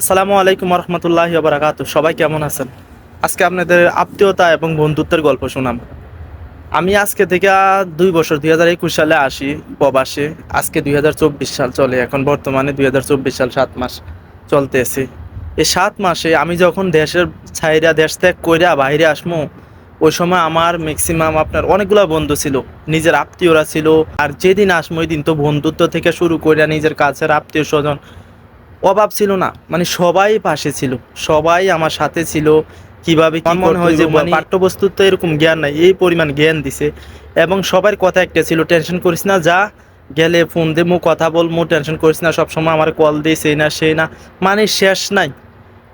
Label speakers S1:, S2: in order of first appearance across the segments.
S1: আসসালামু আলাইকুম রহমতুল্লাহ বারাকাতু সবাই কেমন আছেন? আজকে আপনাদের আত্মীয়তা এবং বন্ধুত্বের গল্প শোনাম আমি আজকে থেকে দুই বছর, দুই হাজার একুশ সালে আসি প্রবাসে। আজকে দুই হাজার চব্বিশ সাল চলে, এখন বর্তমানে দুই হাজার চব্বিশ সাল সাত মাস চলতেছে। এই সাত মাসে আমি যখন দেশের ছাইরা, দেশ ত্যাগ কইরা বাইরে আসমো, ওই সময় আমার ম্যাক্সিমাম আপনার অনেকগুলো বন্ধু ছিল। নিজের আত্মীয়রা ছিল। আর যেদিন আসমো, ওই দিন তো বন্ধুত্ব থেকে শুরু করে নিজের কাছের আত্মীয় স্বজন অভাব ছিল না। মানে সবাই পাশে ছিল সবাই আমার সাথে ছিল। কীভাবে কি মনে হয় যে মানে পাঠ্যবস্তুর তো এরকম জ্ঞান নাই এই পরিমাণ জ্ঞান দিছে। এবং সবার কথা একটা ছিল টেনশন করিস না যা গেলে ফোন দে মু কথা বল মু টেনশন করিস না সবসময় আমার কল দিই সেই না সেই না। মানে শেষ নাই।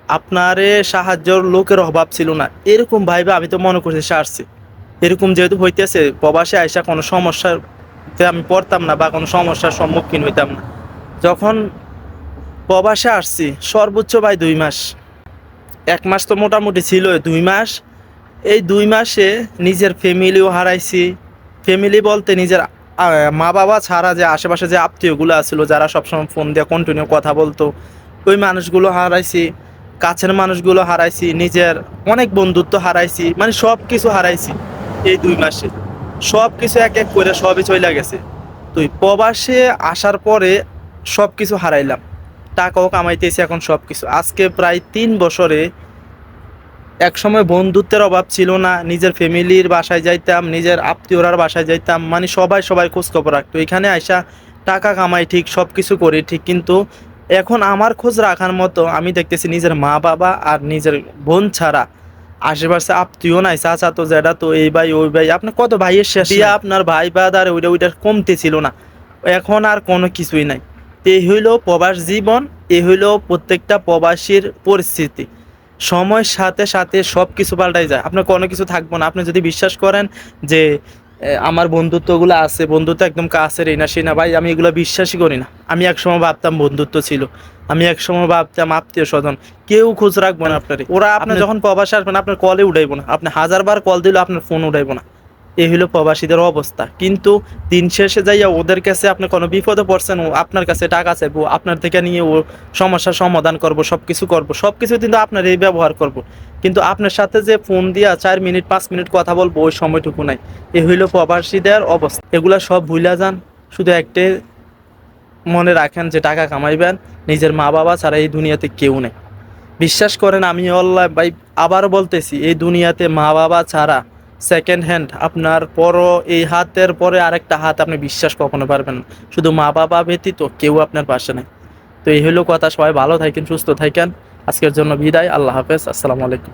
S1: আপনারে সাহায্যর লোকের অভাব ছিল না। এরকম ভাইবে আমি তো মনে করছি সে আসছে। এরকম যেহেতু হইতেছে প্রবাসে আইসা কোনো সমস্যাতে আমি পড়তাম না বা কোনো সমস্যার সম্মুখীন হইতাম না। যখন প্রবাসে আসছি, সর্বোচ্চ ভাই দুই মাস। এক মাস তো মোটামুটি ছিল দুই মাস। এই দুই মাসে নিজের ফ্যামিলিও হারাইছি। ফ্যামিলি বলতে নিজের মা বাবা ছাড়া যে আশেপাশে যে আত্মীয়গুলো আছিল, যারা সবসময় ফোন দিয়ে কন্টিনিউ কথা বলতো, ওই মানুষগুলো হারাইছি। কাছের মানুষগুলো হারাইছি, নিজের অনেক বন্ধুত্ব হারাইছি মানে সব কিছু হারাইছি এই দুই মাসে। সব কিছু এক এক করে সবই চলে গেছে। তুই প্রবাসে আসার পরে সব কিছু হারাইলাম। টাকাও কামাইতেছি এখন সব কিছু আজকে প্রায় তিন বছরে এক সময় বন্ধুত্বের অভাব ছিল না নিজের ফ্যামিলির বাসায় যাইতাম নিজের আত্মীয়রার বাসায় যাইতাম মানে সবাই সবাই খোঁজখবর রাখতো। এখানে আইসা টাকা কামাই ঠিক সব কিছু করি ঠিক কিন্তু এখন আমার খোঁজ রাখার মতো আমি দেখতেছি নিজের মা বাবা আর নিজের বোন ছাড়া আশেপাশে আত্মীয় নাই চাচা তো যেটা তো এই ভাই ওই ভাই আপনার কত ভাইয়ের শেষ দিয়া আপনার ভাই বাদার ওইটা ওইটা কমতে ছিল না। এখন আর কোনো কিছুই নাই। এই হইল প্রবাস জীবন এ হইল প্রত্যেকটা প্রবাসীর পরিস্থিতি। সময়ের সাথে সাথে সব কিছু পাল্টাই যায়। আপনার কোনো কিছু থাকব না। আপনি যদি বিশ্বাস করেন যে আমার বন্ধুত্বগুলো আছে বন্ধুত্ব একদম কাছের এই না সেই না ভাই আমি এগুলো বিশ্বাসই করি না। আমি একসময় ভাবতাম বন্ধুত্ব ছিল। আমি একসময় ভাবতাম আত্মীয় স্বজন। কেউ খোঁজ রাখব না আপনার। ওরা আপনি যখন প্রবাসে আসবেন আপনার কলে উঠাইবো না। আপনি হাজারবার কল দিলেও আপনার ফোন উঠাইবো না। এই হলো প্রবাসীদের অবস্থা। কিন্তু দিন শেষে যাইয়া ওদের কাছে আপনি কোনো বিপদে পড়ছেন আপনার কাছে টাকা চাইব আপনার থেকে নিয়ে ও সমস্যার সমাধান করব সব কিছু করব সব কিছু কিন্তু আপনার এই ব্যবহার করব। কিন্তু আপনার সাথে যে ফোন দিয়া চার মিনিট, পাঁচ মিনিট কথা বলব, ওই সময়টুকু নাই। এ হইল প্রবাসীদের অবস্থা। এগুলা সব ভুলা যান, শুধু একটাই মনে রাখেন যে টাকা কামাইবেন, নিজের মা বাবা ছাড়া এই দুনিয়াতে কেউ নেই। বিশ্বাস করেন আমি অল্লাহ ভাই, আবারও বলতেছি, এই দুনিয়াতে মা বাবা ছাড়া সেকেন্ড হ্যান্ড আপনার পরও এই হাতের পরে আরেকটা হাত আপনি বিশ্বাস কখনো পারবেন শুধু মা বাবা ব্যতীত কেউ আপনার পাশে নেই। তো এই হলো কথা, সবাই ভালো থাকেন, সুস্থ থাকেন। আজকের জন্য বিদায়, আল্লাহ হাফেজ, আসসালামু আলাইকুম।